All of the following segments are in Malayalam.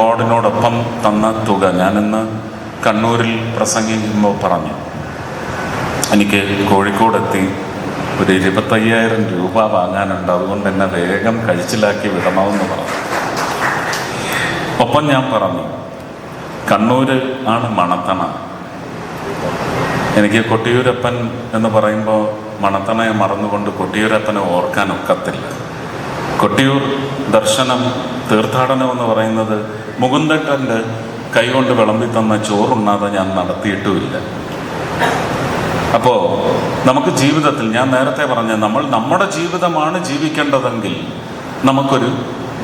ബോർഡിനോടൊപ്പം തന്ന തുക ഞാനിന്ന് കണ്ണൂരിൽ പ്രസംഗിക്കുമ്പോൾ പറഞ്ഞു. എനിക്ക് കോഴിക്കോടെത്തി ഒരു ഇരുപത്തയ്യായിരം രൂപ വാങ്ങാനുണ്ട്. അതുകൊണ്ട് എന്നെ വേഗം കഴിച്ചിലാക്കി വിടണമെന്ന് പറഞ്ഞു. ഒപ്പം ഞാൻ പറഞ്ഞു കണ്ണൂര് ആണ് മണത്തണ. എനിക്ക് കൊട്ടിയൂരപ്പൻ എന്ന് പറയുമ്പോൾ മണത്തണയെ മറന്നുകൊണ്ട് കൊട്ടിയൂരപ്പനെ ഓർക്കാൻ ഒക്കത്തില്ല. കൊട്ടിയൂർ ദർശനം തീർത്ഥാടനം എന്ന് പറയുന്നത് മുകുന്ദട്ടന്റെ കൈകൊണ്ട് വിളമ്പി തന്ന ചോറുണ്ണാതെ ഞാൻ നടത്തിയിട്ടുമില്ല. അപ്പോൾ നമുക്ക് ജീവിതത്തിൽ ഞാൻ നേരത്തെ പറഞ്ഞ നമ്മൾ നമ്മുടെ ജീവിതമാണ് ജീവിക്കേണ്ടതെങ്കിൽ നമുക്കൊരു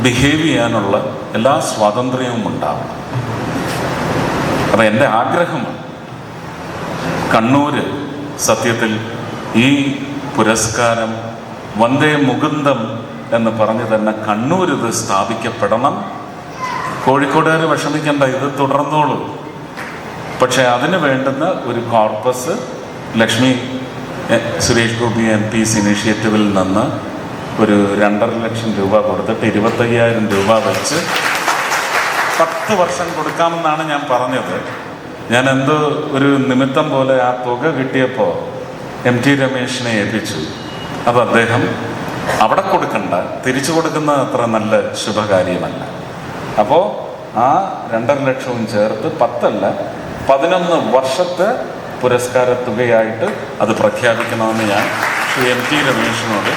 ബിഹേവ് ചെയ്യാനുള്ള എല്ലാ സ്വാതന്ത്ര്യവും ഉണ്ടാവണം. അപ്പം എന്റെ ആഗ്രഹമാണ് കണ്ണൂർ സത്യത്തിൽ ഈ പുരസ്കാരം വന്ദേ മുകുന്ദം എന്ന് പറഞ്ഞ് തന്നെ കണ്ണൂർ ഇത് സ്ഥാപിക്കപ്പെടണം. കോഴിക്കോടുകാർ വിഷമിക്കേണ്ട ഇത് തുടർന്നോളൂ. പക്ഷേ അതിന് വേണ്ടുന്ന ഒരു corpus Lakshmi Suresh Gopi M P's ഇനീഷ്യേറ്റീവിൽ നിന്ന് ഒരു രണ്ടര ലക്ഷം രൂപ കൊടുത്തിട്ട് ഇരുപത്തയ്യായിരം രൂപ വെച്ച് പത്ത് വർഷം കൊടുക്കാമെന്നാണ് ഞാൻ പറഞ്ഞത്. ഞാൻ എന്തോ ഒരു നിമിത്തം പോലെ ആ തുക കിട്ടിയപ്പോൾ എം ടി രമേശിനെ ഏൽപ്പിച്ചു. അത് അദ്ദേഹം അവിടെ കൊടുക്കണ്ട. തിരിച്ചു കൊടുക്കുന്ന അത്ര നല്ല ശുഭകാര്യമല്ല. അപ്പോ ആ രണ്ടര ലക്ഷവും ചേർത്ത് പത്തല്ല പതിനൊന്ന് വർഷത്തെ പുരസ്കാര തുകയായിട്ട് അത് പ്രഖ്യാപിക്കണമെന്ന് ഞാൻ ശ്രീ എം ടി രമേശിനോട്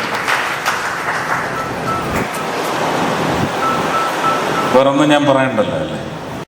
വേറൊന്നും ഞാൻ പറയണ്ടല്ലോ അല്ലേ